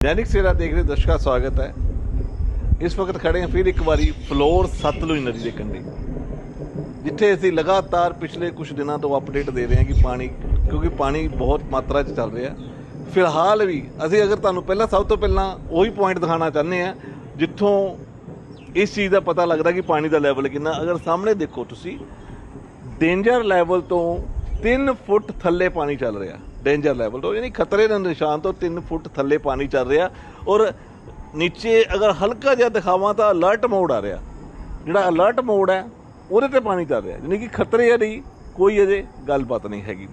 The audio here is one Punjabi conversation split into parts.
ਦੈਨਿਕ ਸਵੇਰਾ ਦੇਖ ਰਹੇ ਦਰਸ਼ਕਾਂ ਦਾ ਸਵਾਗਤ ਹੈ ਇਸ ਵਕਤ ਖੜੇ ਹਾਂ ਫਿਰ ਇੱਕ ਵਾਰੀ ਫਲੋਰ ਸਤਲੁਜ ਨਦੀ ਦੇ ਕੰਢੇ ਜਿੱਥੇ ਅਸੀਂ ਲਗਾਤਾਰ ਪਿਛਲੇ ਕੁਝ ਦਿਨਾਂ ਤੋਂ ਅਪਡੇਟ ਦੇ ਰਹੇ ਹਾਂ ਕਿ ਪਾਣੀ ਕਿਉਂਕਿ ਪਾਣੀ ਬਹੁਤ ਮਾਤਰਾ 'ਚ ਚੱਲ ਰਿਹਾ ਫਿਲਹਾਲ ਵੀ ਅਸੀਂ ਅਗਰ ਤੁਹਾਨੂੰ ਪਹਿਲਾਂ ਸਭ ਤੋਂ ਪਹਿਲਾਂ ਉਹੀ ਪੁਆਇੰਟ ਦਿਖਾਉਣਾ ਚਾਹੁੰਦੇ ਹਾਂ ਜਿੱਥੋਂ ਇਸ ਚੀਜ਼ ਦਾ ਪਤਾ ਲੱਗਦਾ ਕਿ ਪਾਣੀ ਦਾ ਲੈਵਲ ਕਿੰਨਾ ਅਗਰ ਸਾਹਮਣੇ ਦੇਖੋ ਤੁਸੀਂ ਡੇਂਜਰ ਲੈਵਲ ਤੋਂ 3 ਫੁੱਟ ਥੱਲੇ ਪਾਣੀ ਚੱਲ ਰਿਹਾ ਡੇਂਜਰ ਲੈਵਲ ਤੋਂ, ਯਾਨੀ ਖਤਰੇ ਦੇ ਨਿਸ਼ਾਨ ਤੋਂ 3 ਫੁੱਟ ਥੱਲੇ ਪਾਣੀ ਚੱਲ ਰਿਹਾ ਔਰ ਨੀਚੇ ਅਗਰ ਹਲਕਾ ਜਿਹਾ ਦਿਖਾਵਾਂ ਤਾਂ ਅਲਰਟ ਮੋਡ ਆ ਰਿਹਾ। ਜਿਹੜਾ ਅਲਰਟ ਮੋਡ ਹੈ, ਉਹਦੇ ਤੇ ਪਾਣੀ ਚੱਲ ਰਿਹਾ। ਯਾਨੀ ਕਿ ਖਤਰੇ ਨਹੀਂ, ਕੋਈ ਅਜੇ ਗੱਲਬਾਤ ਨਹੀਂ ਹੈਗੀ।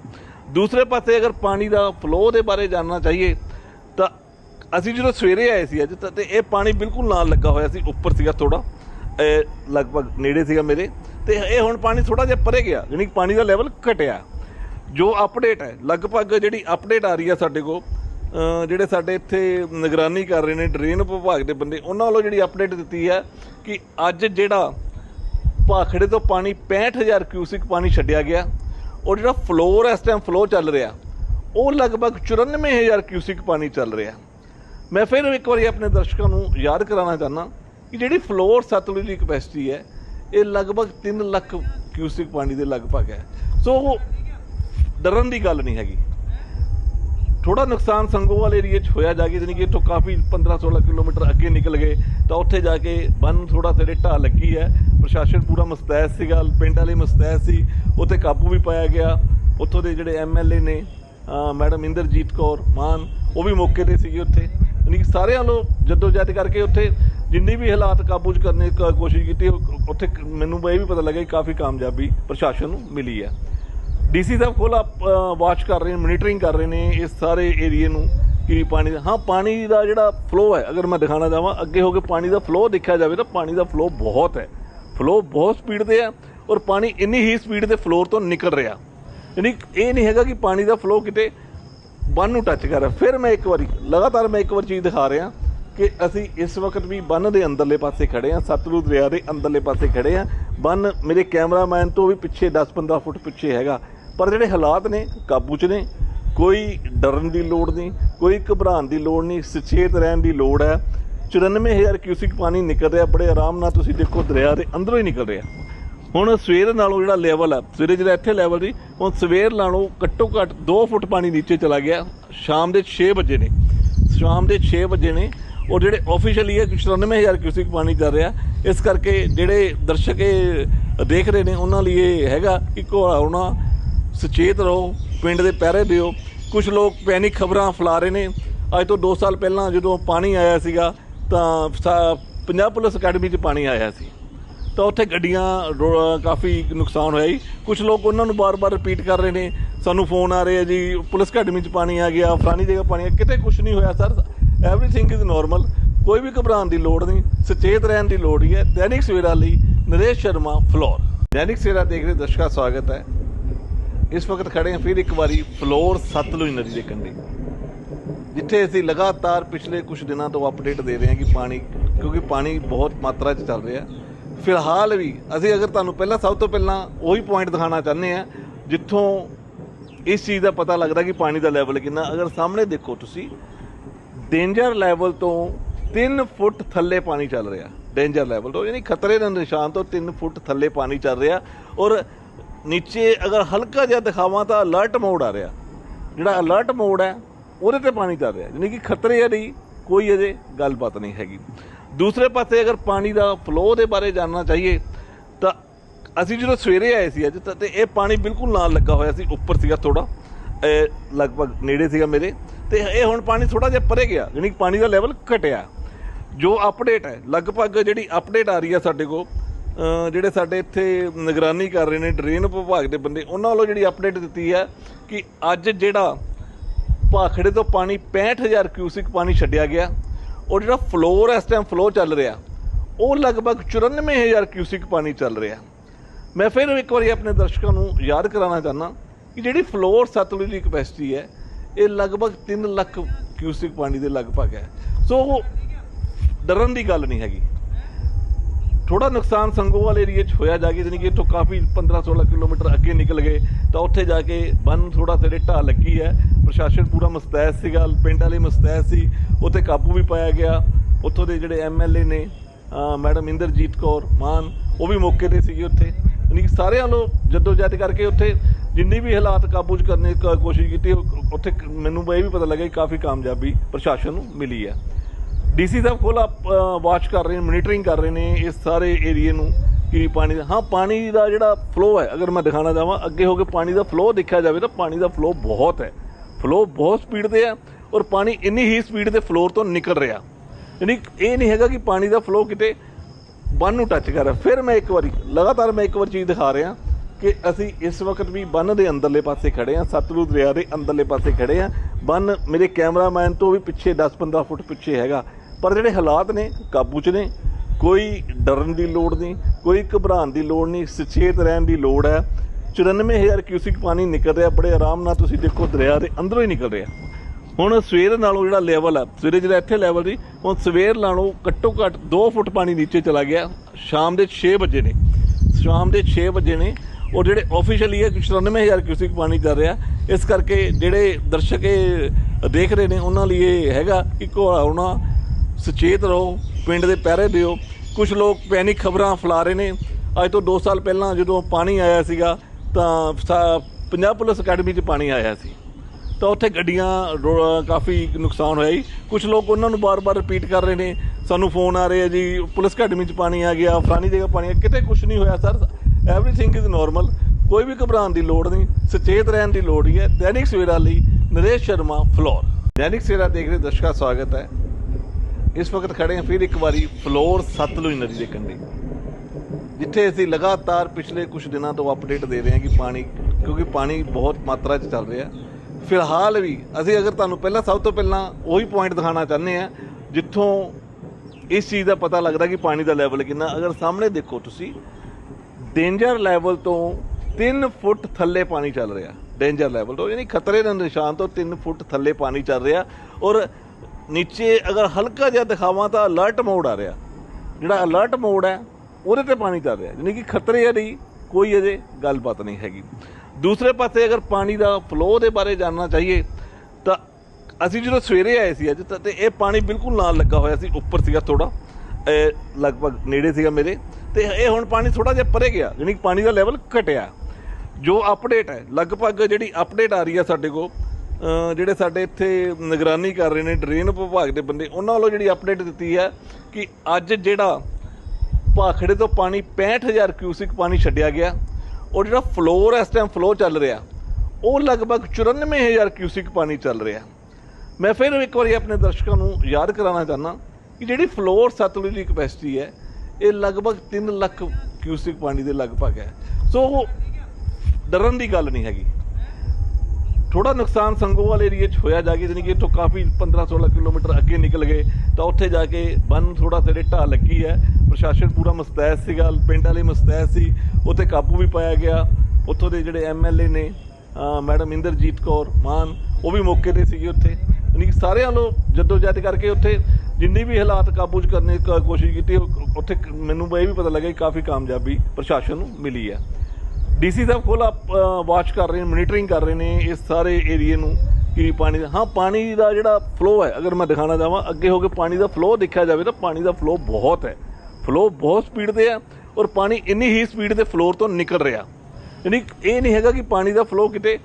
ਦੂਸਰੇ ਪਾਸੇ ਅਗਰ ਪਾਣੀ ਦਾ ਫਲੋ ਦੇ ਬਾਰੇ ਜਾਨਣਾ ਚਾਹੀਏ, ਤਾਂ ਅਸੀਂ ਜਦੋਂ ਸਵੇਰੇ ਆਏ ਸੀ ਅੱਜ, ਤਾਂ ਤੇ ਇਹ ਪਾਣੀ ਬਿਲਕੁਲ ਨਾਲ ਲੱਗਾ ਹੋਇਆ ਸੀ, ਉੱਪਰ ਸੀਗਾ ਥੋੜਾ ਇਹ ਲਗਭਗ ਨੇੜੇ ਸੀਗਾ ਮੇਰੇ। ਤੇ ਇਹ ਹੁਣ ਪਾਣੀ ਥੋੜਾ ਜਿਹਾ ਪਰੇ ਗਿਆ, ਯਾਨੀ ਕਿ ਪਾਣੀ ਦਾ ਲੈਵਲ ਘਟਿਆ। ਜੋ ਅਪਡੇਟ ਹੈ, ਲਗਭਗ ਜਿਹੜੀ ਅਪਡੇਟ ਆ ਰਹੀ ਹੈ ਸਾਡੇ ਕੋਲ ਜਿਹੜੇ ਸਾਡੇ ਇੱਥੇ ਨਿਗਰਾਨੀ ਕਰ ਰਹੇ ਨੇ, ਡਰੇਨ ਵਿਭਾਗ ਦੇ ਬੰਦੇ, ਉਹਨਾਂ ਵੱਲੋਂ ਜਿਹੜੀ ਅਪਡੇਟ ਦਿੱਤੀ ਹੈ ਕਿ ਅੱਜ ਜਿਹੜਾ ਭਾਖੜੇ ਤੋਂ ਪਾਣੀ 65000 ਕਿਊਸਿਕ ਪਾਣੀ ਛੱਡਿਆ ਗਿਆ, ਔਰ ਜਿਹੜਾ ਫਲੋਰ ਇਸ ਟਾਈਮ ਫਲੋ ਚੱਲ ਰਿਹਾ, ਉਹ ਲਗਭਗ 94000 ਕਿਊਸਿਕ ਪਾਣੀ ਚੱਲ ਰਿਹਾ। ਮੈਂ ਫਿਰ ਇੱਕ ਵਾਰੀ ਆਪਣੇ ਦਰਸ਼ਕਾਂ ਨੂੰ ਯਾਦ ਕਰਾਉਣਾ ਚਾਹੁੰਦਾ ਕਿ ਜਿਹੜੀ ਫਲੋਰ ਸਤਲੁਜ ਦੀ ਕਪੈਸਿਟੀ ਹੈ, ਇਹ ਲਗਭਗ 3 ਲੱਖ ਕਿਊਸਿਕ ਪਾਣੀ ਦੇ ਲਗਭਗ ਹੈ। ਸੋ ਡਰਨ ਦੀ ਗੱਲ ਨਹੀਂ ਹੈਗੀ। ਥੋੜਾ ਨੁਕਸਾਨ ਸੰਗੋਵਾਲ ਏਰੀਆ 'ਚ ਹੋਇਆ ਜਾ ਕੇ ਜਾਨੀ ਕਿ ਇੱਥੋਂ ਕਾਫੀ 15-16 ਕਿਲੋਮੀਟਰ ਅੱਗੇ ਨਿਕਲ ਗਏ, ਤਾਂ ਉੱਥੇ ਜਾ ਕੇ ਬੰਨ ਥੋੜਾ ਥੋੜੇ ਢਾਹ ਲੱਗੀ ਹੈ। ਪ੍ਰਸ਼ਾਸਨ ਪੂਰਾ ਮੁਸਤੈਦ ਸੀਗਾ, ਪਿੰਡ ਵਾਲੇ ਮੁਸਤੈਦ ਸੀ, ਉੱਥੇ ਕਾਬੂ ਵੀ ਪਾਇਆ ਗਿਆ। ਉੱਥੋਂ ਦੇ ਜਿਹੜੇ ਐਮਐਲਏ ਨੇ ਮੈਡਮ ਇੰਦਰਜੀਤ ਕੌਰ ਮਾਨ, ਉਹ ਵੀ ਮੌਕੇ ਤੇ ਸੀਗੇ ਉੱਥੇ। ਯਾਨੀ ਕਿ ਸਾਰਿਆਂ ਵੱਲੋਂ ਜਦੋਜਹਿਦ ਕਰਕੇ ਉੱਥੇ ਜਿੰਨੀ ਵੀ ਹਾਲਾਤ ਕਾਬੂ 'ਚ ਕਰਨੇ ਦੀ ਕੋਸ਼ਿਸ਼ ਕੀਤੀ ਉੱਥੇ ਮੈਨੂੰ ਇਹ ਵੀ ਪਤਾ ਲੱਗਾ ਕਿ ਕਾਫੀ ਕਾਮਯਾਬੀ ਪ੍ਰਸ਼ਾਸਨ ਨੂੰ ਮਿਲੀ ਹੈ। ਡੀਸੀ ਸਾਹਿਬ ਕੋਲ ਆਪ ਵਾਚ ਕਰ ਰਹੇ ਨੇ ਮੋਨੀਟਰਿੰਗ ਕਰ ਰਹੇ ਨੇ ਇਸ ਸਾਰੇ ਏਰੀਏ ਨੂੰ ਕਿ ਪਾਣੀ ਦਾ ਹਾਂ, ਪਾਣੀ ਦਾ ਜਿਹੜਾ ਫਲੋ ਹੈ, ਅਗਰ ਮੈਂ ਦਿਖਾਣਾ ਚਾਹਾਂ, ਅੱਗੇ ਹੋ ਕੇ ਪਾਣੀ ਦਾ ਫਲੋ ਦੇਖਿਆ ਜਾਵੇ ਤਾਂ ਪਾਣੀ ਦਾ ਫਲੋ ਬਹੁਤ ਹੈ। ਫਲੋ ਬਹੁਤ ਸਪੀਡ ਤੇ ਹੈ ਔਰ ਪਾਣੀ ਇੰਨੀ ਹੀ ਸਪੀਡ ਤੇ ਫਲੋਰ ਤੋਂ ਨਿਕਲ ਰਿਹਾ। ਯਾਨੀ ਇਹ ਨਹੀਂ ਹੈਗਾ ਕਿ ਪਾਣੀ ਦਾ ਫਲੋ ਕਿਤੇ ਬੰਨ ਨੂੰ ਟੱਚ ਕਰ ਰਿਹਾ। ਫਿਰ ਮੈਂ ਇੱਕ ਵਾਰੀ ਲਗਾਤਾਰ ਮੈਂ ਇੱਕ ਵਾਰ ਚੀਜ਼ ਦਿਖਾ ਰਿਹਾ ਕਿ ਅਸੀਂ ਇਸ ਵਕਤ ਵੀ ਬੰਨ ਦੇ ਅੰਦਰਲੇ ਪਾਸੇ ਖੜੇ ਹਾਂ, ਸਤਲੁਜ ਦਰਿਆ ਦੇ ਅੰਦਰਲੇ ਪਾਸੇ ਖੜੇ ਹਾਂ। ਬੰਨ ਮੇਰੇ ਕੈਮਰਾਮੈਨ ਤੋਂ ਵੀ ਪਿੱਛੇ 10-15 ਫੁੱਟ ਪਿੱਛੇ ਹੈਗਾ। ਪਰ ਜਿਹੜੇ ਹਾਲਾਤ ਨੇ, ਕਾਬੂ 'ਚ ਨੇ, ਕੋਈ ਡਰਨ ਦੀ ਲੋੜ ਨਹੀਂ, ਕੋਈ ਘਬਰਾਉਣ ਦੀ ਲੋੜ ਨਹੀਂ, ਸੁਚੇਤ ਰਹਿਣ ਦੀ ਲੋੜ ਹੈ। 94000 ਕਿਊਸਿਕ ਪਾਣੀ ਨਿਕਲ ਰਿਹਾ, ਬੜੇ ਆਰਾਮ ਨਾਲ ਤੁਸੀਂ ਦੇਖੋ ਦਰਿਆ ਦੇ ਅੰਦਰੋਂ ਹੀ ਨਿਕਲ ਰਿਹਾ। ਹੁਣ ਸਵੇਰ ਨਾਲੋਂ ਜਿਹੜਾ ਲੈਵਲ ਆ, ਸਵੇਰੇ ਜਿਹੜਾ ਇੱਥੇ ਲੈਵਲ ਸੀ, ਹੁਣ ਸਵੇਰ ਨਾਲੋਂ ਘੱਟੋ ਘੱਟ 2 ਫੁੱਟ ਪਾਣੀ ਨੀਚੇ ਚਲਾ ਗਿਆ, ਸ਼ਾਮ ਦੇ 6 ਵਜੇ ਨੇ। ਸ਼ਾਮ ਦੇ 6 ਵਜੇ ਨੇ, ਔਰ ਜਿਹੜੇ ਆਫੀਸ਼ੀਅਲੀ ਹੈ 94000 ਕਿਊਸਿਕ ਪਾਣੀ ਚੱਲ ਰਿਹਾ, ਇਸ ਕਰਕੇ ਜਿਹੜੇ ਦਰਸ਼ਕ ਇਹ ਦੇਖ ਰਹੇ ਨੇ, ਉਹਨਾਂ ਲਈ ਇਹ ਹੈਗਾ ਕਿ ਘੋੜਾਉਣਾ ਸੁਚੇਤ ਰਹੋ, ਪਿੰਡ ਦੇ ਪਹਿਰੇ ਦਿਓ। ਕੁਝ ਲੋਕ ਪੈਨਿਕ ਖਬਰਾਂ ਫੈਲਾ ਰਹੇ ਨੇ। ਅੱਜ ਤੋਂ 2 ਸਾਲ ਪਹਿਲਾਂ ਜਦੋਂ ਪਾਣੀ ਆਇਆ ਸੀਗਾ, ਤਾਂ ਸਾ- ਪੰਜਾਬ ਪੁਲਿਸ ਅਕੈਡਮੀ 'ਚ ਪਾਣੀ ਆਇਆ ਸੀ। ਤਾਂ ਉੱਥੇ ਗੱਡੀਆਂ ਰੋ- ਕਾਫੀ ਨੁਕਸਾਨ ਹੋਇਆ ਜੀ। ਕੁਝ ਲੋਕ ਉਹਨਾਂ ਨੂੰ ਬਾਰ-ਬਾਰ ਰਿਪੀਟ ਕਰ ਰਹੇ ਨੇ। ਸਾਨੂੰ ਫੋਨ ਆ ਰਹੇ ਆ ਜੀ, ਪੁਲਿਸ ਅਕੈਡਮੀ 'ਚ ਪਾਣੀ ਆ ਗਿਆ ਫਲਾਨੀ ਜਗ੍ਹਾ ਪਾਣੀ ਆ ਕਿਤੇ ਕੁਝ ਨਹੀਂ ਹੋਇਆ, ਸਰ। ਐਵਰੀਥਿੰਗ ਇਜ਼ ਨਾਰਮਲ ਕੋਈ ਵੀ ਘਬਰਾਉਣ ਦੀ ਲੋੜ ਨਹੀਂ। ਸੁਚੇਤ ਰਹਿਣ ਦੀ ਲੋੜ ਹੀ ਹੈ। ਦੈਨਿਕ ਸਵੇਰਾ ਲਈ ਨਰੇਸ਼ ਸ਼ਰਮਾ, ਫਲੋਰ। ਦੈਨਿਕ ਸਵੇਰਾ ਦੇਖ ਰਹੇ ਦਰਸ਼ਕਾਂ ਦਾ ਸਵਾਗਤ ਹੈ। ਇਸ ਵਕਤ ਖੜੇ ਹਾਂ, ਫਿਰ ਇੱਕ ਵਾਰੀ ਫਲੋਰ ਸਤਲੁਜ ਨਦੀ ਦੇ ਕੰਢੇ ਜਿੱਥੇ ਅਸੀਂ ਲਗਾਤਾਰ ਪਿਛਲੇ ਕੁਝ ਦਿਨਾਂ ਤੋਂ ਅਪਡੇਟ ਦੇ ਰਹੇ ਹਾਂ ਕਿ ਪਾਣੀ, ਕਿਉਂਕਿ ਪਾਣੀ ਬਹੁਤ ਮਾਤਰਾ 'ਚ ਚੱਲ ਰਿਹਾ। ਫਿਲਹਾਲ ਵੀ ਅਸੀਂ ਅਗਰ ਤੁਹਾਨੂੰ ਪਹਿਲਾਂ ਸਭ ਤੋਂ ਪਹਿਲਾਂ ਉਹੀ ਪੁਆਇੰਟ ਦਿਖਾਉਣਾ ਚਾਹੁੰਦੇ ਹਾਂ, ਜਿੱਥੋਂ ਇਸ ਚੀਜ਼ ਦਾ ਪਤਾ ਲੱਗਦਾ ਕਿ ਪਾਣੀ ਦਾ ਲੈਵਲ ਕਿੰਨਾ, ਅਗਰ ਸਾਹਮਣੇ ਦੇਖੋ ਤੁਸੀਂ ਡੇਂਜਰ ਲੈਵਲ ਤੋਂ 3 ਫੁੱਟ ਥੱਲੇ ਪਾਣੀ ਚੱਲ ਰਿਹਾ। ਡੇਂਜਰ ਲੈਵਲ ਤੋਂ, ਯਾਨੀ ਖਤਰੇ ਦੇ ਨਿਸ਼ਾਨ ਤੋਂ 3 ਫੁੱਟ ਥੱਲੇ ਪਾਣੀ ਚੱਲ ਰਿਹਾ ਔਰ ਨੀਚੇ ਅਗਰ ਹਲਕਾ ਜਿਹਾ ਦਿਖਾਵਾਂ ਤਾਂ ਅਲਰਟ ਮੋਡ ਆ ਰਿਹਾ। ਜਿਹੜਾ ਅਲਰਟ ਮੋਡ ਹੈ, ਉਹਦੇ ਤੇ ਪਾਣੀ ਚੱਲ ਰਿਹਾ। ਯਾਨੀ ਕਿ ਖਤਰੇ ਨਹੀਂ, ਕੋਈ ਅਜੇ ਗੱਲਬਾਤ ਨਹੀਂ ਹੈਗੀ। ਦੂਸਰੇ ਪਾਸੇ ਅਗਰ ਪਾਣੀ ਦਾ ਫਲੋ ਦੇ ਬਾਰੇ ਜਾਣਨਾ ਚਾਹੀਏ, ਤਾਂ ਅਸੀਂ ਜਦੋਂ ਸਵੇਰੇ ਆਏ ਸੀ ਅੱਜ, ਤਾਂ ਤੇ ਇਹ ਪਾਣੀ ਬਿਲਕੁਲ ਨਾਲ ਲੱਗਾ ਹੋਇਆ ਸੀ, ਉੱਪਰ ਸੀਗਾ ਥੋੜਾ ਇਹ ਲਗਭਗ ਨੇੜੇ ਸੀਗਾ ਮੇਰੇ। ਤੇ ਇਹ ਹੁਣ ਪਾਣੀ ਥੋੜਾ ਜਿਹਾ ਪਰੇ ਗਿਆ, ਯਾਨੀ ਕਿ ਪਾਣੀ ਦਾ ਲੈਵਲ ਘਟਿਆ। ਜੋ ਅਪਡੇਟ ਹੈ, ਲਗਭਗ ਜਿਹੜੀ ਅਪਡੇਟ ਆ ਰਹੀ ਹੈ ਸਾਡੇ ਕੋਲ ਜਿਹੜੇ ਸਾਡੇ ਇੱਥੇ ਨਿਗਰਾਨੀ ਕਰ ਰਹੇ ਨੇ ਡਰੇਨ ਵਿਭਾਗ ਦੇ ਬੰਦੇ, ਉਹਨਾਂ ਵੱਲੋਂ ਜਿਹੜੀ ਅਪਡੇਟ ਦਿੱਤੀ ਹੈ ਕਿ ਅੱਜ ਜਿਹੜਾ ਭਾਖੜੇ ਤੋਂ ਪਾਣੀ 65000 ਕਿਊਸਿਕ ਪਾਣੀ ਛੱਡਿਆ ਗਿਆ, ਔਰ ਜਿਹੜਾ ਫਲੋਰ ਇਸ ਟਾਈਮ ਫਲੋ ਚੱਲ ਰਿਹਾ, ਉਹ ਲਗਭਗ 94000 ਕਿਊਸਿਕ ਪਾਣੀ ਚੱਲ ਰਿਹਾ। ਮੈਂ ਫਿਰ ਇੱਕ ਵਾਰੀ ਆਪਣੇ ਦਰਸ਼ਕਾਂ ਨੂੰ ਯਾਦ ਕਰਾਉਣਾ ਚਾਹੁੰਦਾ ਕਿ ਜਿਹੜੀ ਫਲੋਰ ਸਤਲੁਜ ਦੀ ਕਪੈਸਿਟੀ ਹੈ, ਇਹ ਲਗਭਗ 3 ਲੱਖ ਕਿਊਸਿਕ ਪਾਣੀ ਦੇ ਲਗਭਗ ਹੈ। ਸੋ ਡਰਨ ਦੀ ਗੱਲ ਨਹੀਂ ਹੈਗੀ। ਥੋੜਾ ਨੁਕਸਾਨ ਸੰਗੋਵਾਲ ਏਰੀਏ 'ਚ ਹੋਇਆ ਜਾ ਕੇ, ਜਾਣੀ ਕਿ ਇੱਥੋਂ ਕਾਫੀ 15-16 ਕਿਲੋਮੀਟਰ ਅੱਗੇ ਨਿਕਲ ਗਏ। ਤਾਂ ਉੱਥੇ ਜਾ ਕੇ ਬੰਨ ਥੋੜਾ ਤੇ ਢਾਹ ਲੱਗੀ ਹੈ। ਪ੍ਰਸ਼ਾਸਨ ਪੂਰਾ ਮੁਸਤੈਦ ਸੀਗਾ, ਪਿੰਡ ਵਾਲੇ ਮੁਸਤੈਦ ਸੀ। ਉੱਥੇ ਕਾਬੂ ਵੀ ਪਾਇਆ ਗਿਆ। ਉੱਥੋਂ ਦੇ ਜਿਹੜੇ ਐਮਐਲਏ ਨੇ ਮੈਡਮ ਇੰਦਰਜੀਤ ਕੌਰ ਮਾਨ, ਉਹ ਵੀ ਮੌਕੇ ਤੇ ਸੀਗੇ ਉੱਥੇ। ਯਾਨੀ ਕਿ ਸਾਰਿਆਂ ਨੂੰ ਜਦੋਜਹਿਦ ਕਰਕੇ ਉੱਥੇ ਜਿੰਨੀ ਵੀ ਹਾਲਾਤ ਕਾਬੂ 'ਚ ਕਰਨੇ ਦੀ ਕ- ਕੋਸ਼ਿਸ਼ ਕੀਤੀ ਉੱਥੇ ਮੈਨੂੰ ਇਹ ਵੀ ਪਤਾ ਲੱਗਾ ਕਿ ਕਾਫੀ ਕਾਮਯਾਬੀ ਪ੍ਰਸ਼ਾਸਨ ਨੂੰ ਮਿਲੀ ਹੈ। ਡੀਸੀ ਸਾਹਿਬ ਖੋਲਾ ਵਾਚ ਕਰ ਰਹੇ ਨੇ ਮੋਨੀਟਰਿੰਗ ਕਰ ਰਹੇ ਨੇ ਇਸ ਸਾਰੇ ਏਰੀਏ ਨੂੰ ਕਿ ਪਾਣੀ ਦਾ, ਹਾਂ, ਪਾਣੀ ਦਾ ਜਿਹੜਾ ਫਲੋ ਹੈ, ਅਗਰ ਮੈਂ ਦਿਖਾਣਾ ਚਾਹਾਂ, ਅੱਗੇ ਹੋ ਕੇ ਪਾਣੀ ਦਾ ਫਲੋ ਦੇਖਿਆ ਜਾਵੇ ਤਾਂ ਪਾਣੀ ਦਾ ਫਲੋ ਬਹੁਤ ਹੈ। ਫਲੋ ਬਹੁਤ ਸਪੀਡ ਤੇ ਹੈ ਔਰ ਪਾਣੀ ਇੰਨੀ ਹੀ ਸਪੀਡ ਤੇ ਫਲੋਰ ਤੋਂ ਨਿਕਲ ਰਿਹਾ। ਯਾਨੀ ਇਹ ਨਹੀਂ ਹੈਗਾ ਕਿ ਪਾਣੀ ਦਾ ਫਲੋ ਕਿਤੇ ਬੰਨ ਨੂੰ ਟੱਚ ਕਰ ਰਿਹਾ। ਫਿਰ ਮੈਂ ਇੱਕ ਵਾਰੀ, ਲਗਾਤਾਰ ਮੈਂ ਇੱਕ ਵਾਰ ਚੀਜ਼ ਦਿਖਾ ਰਿਹਾ ਕਿ ਅਸੀਂ ਇਸ ਵਕਤ ਵੀ ਬੰਨ ਦੇ ਅੰਦਰਲੇ ਪਾਸੇ ਖੜੇ ਹਾਂ, ਸਤਲੁਜ ਦਰਿਆ ਦੇ ਅੰਦਰਲੇ ਪਾਸੇ ਖੜੇ ਹਾਂ। ਬੰਨ ਮੇਰੇ ਕੈਮਰਾਮੈਨ ਤੋਂ ਵੀ ਪਿੱਛੇ 10-15 ਫੁੱਟ ਪਿੱਛੇ ਹੈਗਾ। ਪਰ ਜਿਹੜੇ ਹਾਲਾਤ ਨੇ, ਕਾਬੂ 'ਚ ਨੇ, ਕੋਈ ਡਰਨ ਦੀ ਲੋੜ ਨਹੀਂ, ਕੋਈ ਘਬਰਾਉਣ ਦੀ ਲੋੜ ਨਹੀਂ, ਸੁਚੇਤ ਰਹਿਣ ਦੀ ਲੋੜ ਹੈ। 94000 ਕਿਊਸਿਕ ਪਾਣੀ ਨਿਕਲ ਰਿਹਾ, ਬੜੇ ਆਰਾਮ ਨਾਲ ਤੁਸੀਂ ਦੇਖੋ ਦਰਿਆ ਦੇ ਅੰਦਰੋਂ ਹੀ ਨਿਕਲ ਰਿਹਾ। ਹੁਣ ਸਵੇਰ ਨਾਲੋਂ ਜਿਹੜਾ ਲੈਵਲ ਆ, ਸਵੇਰੇ ਜਿਹੜਾ ਇੱਥੇ ਲੈਵਲ ਸੀ, ਹੁਣ ਸਵੇਰ ਨਾਲੋਂ ਘੱਟੋ ਘੱਟ 2 ਫੁੱਟ ਪਾਣੀ ਨੀਚੇ ਚਲਾ ਗਿਆ, ਸ਼ਾਮ ਦੇ 6 ਵਜੇ ਨੇ। ਸ਼ਾਮ ਦੇ 6 ਵਜੇ ਨੇ, ਉਹ ਜਿਹੜੇ ਆਫੀਸ਼ੀਅਲੀ ਹੈ 94000 ਕਿਊਸਿਕ ਪਾਣੀ ਚੱਲ ਰਿਹਾ, ਇਸ ਕਰਕੇ ਜਿਹੜੇ ਦਰਸ਼ਕ ਇਹ ਦੇਖ ਰਹੇ ਨੇ, ਉਹਨਾਂ ਲਈ ਇਹ ਹੈਗਾ ਕਿ ਘੋੜਾਉਣਾ ਸੁਚੇਤ ਰਹੋ, ਪਿੰਡ ਦੇ ਪਹਿਰੇ ਦਿਓ। ਕੁਝ ਲੋਕ ਪੈਨਿਕ ਖਬਰਾਂ ਫੈਲਾ ਰਹੇ ਨੇ। ਅੱਜ ਤੋਂ 2 ਸਾਲ ਪਹਿਲਾਂ ਜਦੋਂ ਪਾਣੀ ਆਇਆ ਸੀਗਾ, ਤਾਂ ਸਾ- ਪੰਜਾਬ ਪੁਲਿਸ ਅਕੈਡਮੀ 'ਚ ਪਾਣੀ ਆਇਆ ਸੀ। ਤਾਂ ਉੱਥੇ ਗੱਡੀਆਂ ਰੋ- ਕਾਫੀ ਨੁਕਸਾਨ ਹੋਇਆ ਜੀ। ਕੁਝ ਲੋਕ ਉਹਨਾਂ ਨੂੰ ਬਾਰ-ਬਾਰ ਰਿਪੀਟ ਕਰ ਰਹੇ ਨੇ। ਸਾਨੂੰ ਫੋਨ ਆ ਰਹੇ ਆ ਜੀ, ਪੁਲਿਸ ਅਕੈਡਮੀ 'ਚ ਪਾਣੀ ਆ ਗਿਆ ਫਲਾਨੀ ਜਗ੍ਹਾ ਪਾਣੀ ਆ ਕਿਤੇ ਕੁਝ ਨਹੀਂ ਹੋਇਆ, ਸਰ। ਐਵਰੀਥਿੰਗ ਇਜ਼ ਨਾਰਮਲ ਕੋਈ ਵੀ ਘਬਰਾਉਣ ਦੀ ਲੋੜ ਨਹੀਂ। ਸੁਚੇਤ ਰਹਿਣ ਦੀ ਲੋੜ ਹੀ ਹੈ। ਦੈਨਿਕ ਸਵੇਰਾ ਲਈ ਨਰੇਸ਼ ਸ਼ਰਮਾ, ਫਲੋਰ। ਦੈਨਿਕ ਸਵੇਰਾ ਦੇਖ ਰਹੇ ਦਰਸ਼ਕਾਂ ਦਾ ਸਵਾਗਤ ਹੈ। ਇਸ ਵਕਤ ਖੜੇ ਹਾਂ ਫਿਰ ਇੱਕ ਵਾਰੀ ਫਲੋਰ ਸਤਲੁਜ ਨਦੀ ਦੇ ਕੰਢੇ। ਜਿੱਥੇ ਅਸੀਂ ਲਗਾਤਾਰ ਪਿਛਲੇ ਕੁਝ ਦਿਨਾਂ ਤੋਂ ਅਪਡੇਟ ਦੇ ਰਹੇ ਹਾਂ ਕਿ ਪਾਣੀ, ਕਿਉਂਕਿ ਪਾਣੀ ਬਹੁਤ ਮਾਤਰਾ 'ਚ ਚੱਲ ਰਿਹਾ। ਫਿਲਹਾਲ ਵੀ ਅਸੀਂ ਅਗਰ ਤੁਹਾਨੂੰ ਪਹਿਲਾਂ ਸਭ ਤੋਂ ਪਹਿਲਾਂ ਉਹੀ ਪੁਆਇੰਟ ਦਿਖਾਉਣਾ ਚਾਹੁੰਦੇ ਆ ਜਿੱਥੋਂ ਇਸ ਚੀਜ਼ ਦਾ ਪਤਾ ਲੱਗਦਾ ਕਿ ਪਾਣੀ ਦਾ ਲੈਵਲ ਕਿੰਨਾ। ਅਗਰ ਸਾਹਮਣੇ ਦੇਖੋ ਤੁਸੀਂ ਡੇਂਜਰ ਲੈਵਲ ਤੋਂ 3 ਫੁੱਟ ਥੱਲੇ ਪਾਣੀ ਚੱਲ ਰਿਹਾ। ਡੇਂਜਰ ਲੈਵਲ ਤੋਂ, ਯਾਨੀ ਖਤਰੇ ਦੇ ਨਿਸ਼ਾਨ ਤੋਂ 3 ਫੁੱਟ ਥੱਲੇ ਪਾਣੀ ਚੱਲ ਰਿਹਾ। ਔਰ ਨੀਚੇ ਅਗਰ ਹਲਕਾ ਜਿਹਾ ਦਿਖਾਵਾਂ ਤਾਂ ਅਲਰਟ ਮੋਡ ਆ ਰਿਹਾ। ਜਿਹੜਾ ਅਲਰਟ ਮੋਡ ਹੈ, ਉਹਦੇ ਤੇ ਪਾਣੀ ਚੱਲ ਰਿਹਾ। ਯਾਨੀ ਕਿ ਖਤਰੇ ਦੀ ਕੋਈ ਅਜੇ ਗੱਲਬਾਤ ਨਹੀਂ ਹੈਗੀ। ਦੂਸਰੇ ਪਾਸੇ ਅਗਰ ਪਾਣੀ ਦਾ ਫਲੋ ਦੇ ਬਾਰੇ ਜਾਨਣਾ ਚਾਹੀਏ, ਤਾਂ ਅਸੀਂ ਜਦੋਂ ਸਵੇਰੇ ਆਏ ਸੀ ਅੱਜ, ਤਾਂ ਤੇ ਇਹ ਪਾਣੀ ਬਿਲਕੁਲ ਨਾਲ ਲੱਗਾ ਹੋਇਆ ਸੀ, ਉੱਪਰ ਸੀਗਾ ਥੋੜਾ ਇਹ ਲਗਭਗ ਨੇੜੇ ਸੀਗਾ ਮੇਰੇ। ਤੇ ਇਹ ਹੁਣ ਪਾਣੀ ਥੋੜਾ ਜਿਹਾ ਪਰੇ ਗਿਆ ਯਾਨੀ ਕਿ ਪਾਣੀ ਦਾ ਲੈਵਲ ਘਟਿਆ। ਜੋ ਅਪਡੇਟ ਹੈ, ਲਗਭਗ ਜਿਹੜੀ ਅਪਡੇਟ ਆ ਰਹੀ ਹੈ ਸਾਡੇ ਕੋਲ ਜਿਹੜੇ ਸਾਡੇ ਇੱਥੇ ਨਿਗਰਾਨੀ ਕਰ ਰਹੇ ਨੇ, ਡਰੇਨ ਵਿਭਾਗ ਦੇ ਬੰਦੇ, ਉਹਨਾਂ ਵੱਲੋਂ ਜਿਹੜੀ ਅਪਡੇਟ ਦਿੱਤੀ ਹੈ ਕਿ ਅੱਜ ਜਿਹੜਾ ਭਾਖੜੇ ਤੋਂ ਪਾਣੀ 65000 ਕਿਊਸਿਕ ਪਾਣੀ ਛੱਡਿਆ ਗਿਆ ਔਰ ਜਿਹੜਾ ਫਲੋਰ ਇਸ ਟਾਈਮ ਫਲੋ ਚੱਲ ਰਿਹਾ, ਉਹ ਲਗਭਗ 94000 ਕਿਊਸਿਕ ਪਾਣੀ ਚੱਲ ਰਿਹਾ। ਮੈਂ ਫਿਰ ਇੱਕ ਵਾਰੀ ਆਪਣੇ ਦਰਸ਼ਕਾਂ ਨੂੰ ਯਾਦ ਕਰਾਉਣਾ ਚਾਹੁੰਦਾ ਕਿ ਜਿਹੜੀ ਫਲੋਰ ਸਤਲੁਜ ਦੀ ਕਪੈਸਿਟੀ ਹੈ, ਇਹ ਲਗਭਗ 3 ਲੱਖ ਕਿਊਸਿਕ ਪਾਣੀ ਦੇ ਲਗਭਗ ਹੈ। ਸੋ ਡਰਨ ਦੀ ਗੱਲ ਨਹੀਂ ਹੈਗੀ। ਥੋੜਾ ਨੁਕਸਾਨ ਸੰਗੋਵਾਲ ਏਰੀਏ 'ਚ ਹੋਇਆ ਜਾ ਕੇ ਜਾਣੀ ਕਿ ਇੱਥੋਂ ਕਾਫੀ 15-16 ਕਿਲੋਮੀਟਰ ਅੱਗੇ ਨਿਕਲ ਗਏ, ਤਾਂ ਉੱਥੇ ਜਾ ਕੇ ਬੰਨ ਥੋੜਾ ਤੇ ਢਾਹ ਲੱਗੀ ਹੈ। ਪ੍ਰਸ਼ਾਸਨ ਪੂਰਾ ਮੁਸਤੈਦ ਸੀਗਾ, ਪਿੰਡ ਵਾਲੇ ਮੁਸਤੈਦ ਸੀ, ਉੱਥੇ ਕਾਬੂ ਵੀ ਪਾਇਆ ਗਿਆ। ਉੱਥੋਂ ਦੇ ਜਿਹੜੇ ਐਮਐਲਏ ਨੇ ਮੈਡਮ ਇੰਦਰਜੀਤ ਕੌਰ ਮਾਨ, ਉਹ ਵੀ ਮੌਕੇ ਤੇ ਸੀਗੇ ਉੱਥੇ। ਯਾਨੀ ਕਿ ਸਾਰਿਆਂ ਨੂੰ ਜਦੋਜਹਿਦ ਕਰਕੇ ਉੱਥੇ ਜਿੰਨੀ ਵੀ ਹਾਲਾਤ ਕਾਬੂ 'ਚ ਕਰਨੇ ਦੀ ਕ- ਕੋਸ਼ਿਸ਼ ਕੀਤੀ ਉੱਥੇ ਮੈਨੂੰ ਇਹ ਵੀ ਪਤਾ ਲੱਗਾ ਕਿ ਕਾਫੀ ਕਾਮਯਾਬੀ ਪ੍ਰਸ਼ਾਸਨ ਨੂੰ ਮਿਲੀ ਹੈ। ਡੀਸੀ ਸਾਹਿਬ ਕੋਲ ਆਪ ਵਾਚ ਕਰ ਰਹੇ ਨੇ ਮੋਨੀਟਰਿੰਗ ਕਰ ਰਹੇ ਨੇ ਇਸ ਸਾਰੇ ਏਰੀਏ ਨੂੰ ਕਿ ਪਾਣੀ ਦਾ, ਹਾਂ, ਪਾਣੀ ਦਾ ਜਿਹੜਾ ਫਲੋ ਹੈ, ਅਗਰ ਮੈਂ ਦਿਖਾਣਾ ਚਾਹਾਂ, ਅੱਗੇ ਹੋ ਕੇ ਪਾਣੀ ਦਾ ਫਲੋ ਦੇਖਿਆ ਜਾਵੇ ਤਾਂ ਪਾਣੀ ਦਾ ਫਲੋ ਬਹੁਤ ਹੈ। ਫਲੋ ਬਹੁਤ ਸਪੀਡ ਤੇ ਹੈ ਔਰ ਪਾਣੀ ਇੰਨੀ ਹੀ ਸਪੀਡ ਤੇ ਫਲੋਰ ਤੋਂ ਨਿਕਲ ਰਿਹਾ। ਯਾਨੀ ਇਹ ਨਹੀਂ ਹੈਗਾ ਕਿ ਪਾਣੀ ਦਾ ਫਲੋ ਕਿਤੇ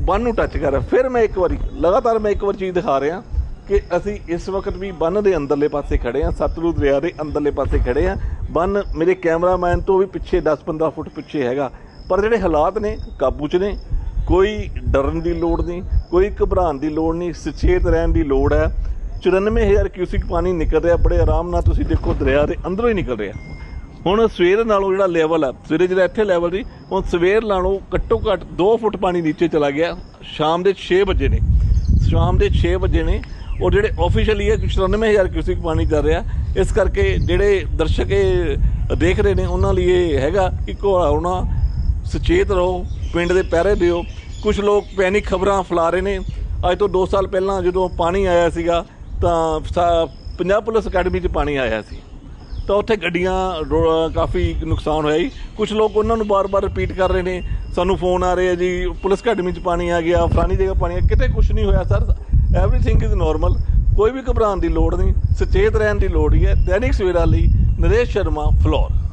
ਬੰਨ ਨੂੰ ਟੱਚ ਕਰ ਰਿਹਾ। ਫਿਰ ਮੈਂ ਇੱਕ ਵਾਰੀ, ਲਗਾਤਾਰ ਮੈਂ ਇੱਕ ਵਾਰ ਚੀਜ਼ ਦਿਖਾ ਰਿਹਾ ਕਿ ਅਸੀਂ ਇਸ ਵਕਤ ਵੀ ਬੰਨ ਦੇ ਅੰਦਰਲੇ ਪਾਸੇ ਖੜੇ ਹਾਂ, ਸਤਲੁਜ ਦਰਿਆ ਦੇ ਅੰਦਰਲੇ ਪਾਸੇ ਖੜੇ ਹਾਂ। ਬੰਨ ਮੇਰੇ ਕੈਮਰਾਮੈਨ ਤੋਂ ਵੀ ਪਿੱਛੇ 10-15 ਫੁੱਟ ਪਿੱਛੇ ਹੈਗਾ। ਪਰ ਜਿਹੜੇ ਹਾਲਾਤ ਨੇ, ਕਾਬੂ 'ਚ ਨੇ, ਕੋਈ ਡਰਨ ਦੀ ਲੋੜ ਨਹੀਂ, ਕੋਈ ਘਬਰਾਉਣ ਦੀ ਲੋੜ ਨਹੀਂ, ਸੁਚੇਤ ਰਹਿਣ ਦੀ ਲੋੜ ਹੈ। 94000 ਕਿਊਸਿਕ ਪਾਣੀ ਨਿਕਲ ਰਿਹਾ, ਬੜੇ ਆਰਾਮ ਨਾਲ ਤੁਸੀਂ ਦੇਖੋ ਦਰਿਆ ਦੇ ਅੰਦਰੋਂ ਹੀ ਨਿਕਲ ਰਿਹਾ। ਹੁਣ ਸਵੇਰ ਨਾਲੋਂ ਜਿਹੜਾ ਲੈਵਲ ਆ, ਸਵੇਰੇ ਜਿਹੜਾ ਇੱਥੇ ਲੈਵਲ ਸੀ, ਹੁਣ ਸਵੇਰ ਨਾਲੋਂ ਘੱਟੋ ਘੱਟ 2 ਫੁੱਟ ਪਾਣੀ ਨੀਚੇ ਚਲਾ ਗਿਆ, ਸ਼ਾਮ ਦੇ 6 ਵਜੇ ਨੇ। ਸ਼ਾਮ ਦੇ 6 ਵਜੇ ਨੇ, ਔਰ ਜਿਹੜੇ ਆਫੀਸ਼ੀਅਲੀ ਹੈ 94000 ਕਿਊਸਿਕ ਪਾਣੀ ਚੱਲ ਰਿਹਾ, ਇਸ ਕਰਕੇ ਜਿਹੜੇ ਦਰਸ਼ਕ ਇਹ ਦੇਖ ਰਹੇ ਨੇ, ਉਹਨਾਂ ਲਈ ਇਹ ਹੈਗਾ ਕਿ ਘੋੜਾਉਣਾ ਸੁਚੇਤ ਰਹੋ, ਪਿੰਡ ਦੇ ਪਹਿਰੇ ਦਿਓ। ਕੁਝ ਲੋਕ ਪੈਨਿਕ ਖਬਰਾਂ ਫੈਲਾ ਰਹੇ ਨੇ। ਅੱਜ ਤੋਂ 2 ਸਾਲ ਪਹਿਲਾਂ ਜਦੋਂ ਪਾਣੀ ਆਇਆ ਸੀਗਾ, ਤਾਂ ਸਾ- ਪੰਜਾਬ ਪੁਲਿਸ ਅਕੈਡਮੀ 'ਚ ਪਾਣੀ ਆਇਆ ਸੀ। ਤਾਂ ਉੱਥੇ ਗੱਡੀਆਂ ਰੋ- ਕਾਫੀ ਨੁਕਸਾਨ ਹੋਇਆ ਜੀ। ਕੁਝ ਲੋਕ ਉਹਨਾਂ ਨੂੰ ਬਾਰ-ਬਾਰ ਰਿਪੀਟ ਕਰ ਰਹੇ ਨੇ। ਸਾਨੂੰ ਫੋਨ ਆ ਰਹੇ ਆ ਜੀ, ਪੁਲਿਸ ਅਕੈਡਮੀ 'ਚ ਪਾਣੀ ਆ ਗਿਆ ਫਲਾਨੀ ਜਗ੍ਹਾ ਪਾਣੀ ਆ ਕਿਤੇ ਕੁਝ ਨਹੀਂ ਹੋਇਆ, ਸਰ। ਐਵਰੀਥਿੰਗ ਇਜ਼ ਨਾਰਮਲ ਕੋਈ ਵੀ ਘਬਰਾਉਣ ਦੀ ਲੋੜ ਨਹੀਂ। ਸੁਚੇਤ ਰਹਿਣ ਦੀ ਲੋੜ ਹੀ ਹੈ। ਦੈਨਿਕ ਸਵੇਰਾ ਲਈ ਨਰੇਸ਼ ਸ਼ਰਮਾ, ਫਲੋਰ।